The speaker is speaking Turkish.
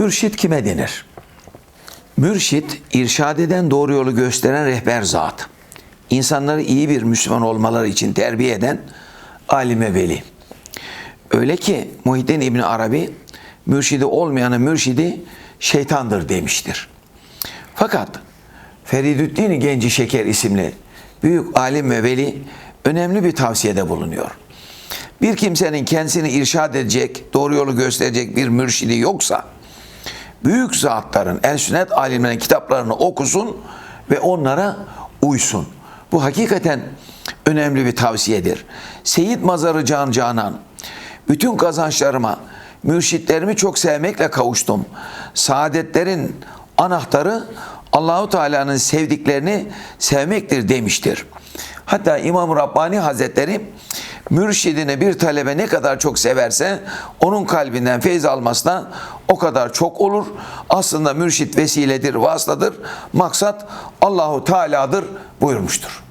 Mürşit kime denir? Mürşit, irşad eden doğru yolu gösteren rehber zat. İnsanları iyi bir Müslüman olmaları için terbiye eden alime veli. Öyle ki Muhyiddin İbni Arabi, mürşidi olmayanın mürşidi şeytandır demiştir. Fakat Feridüddin Genci Şeker isimli büyük alim ve veli önemli bir tavsiyede bulunuyor. Bir kimsenin kendisini irşad edecek, doğru yolu gösterecek bir mürşidi yoksa, büyük zatların, el sünnet alimlerinin kitaplarını okusun ve onlara uysun. Bu hakikaten önemli bir tavsiyedir. Seyit Mazarı Can Canan, bütün kazançlarıma, mürşitlerimi çok sevmekle kavuştum. Saadetlerin anahtarı Allahu Teala'nın sevdiklerini sevmektir demiştir. Hatta İmam Rabbani Hazretleri mürşidini bir talebe ne kadar çok severse onun kalbinden feyz almasına o kadar çok olur. Aslında mürşit vesiledir, vasıtadır. Maksat Allahu Teala'dır buyurmuştur.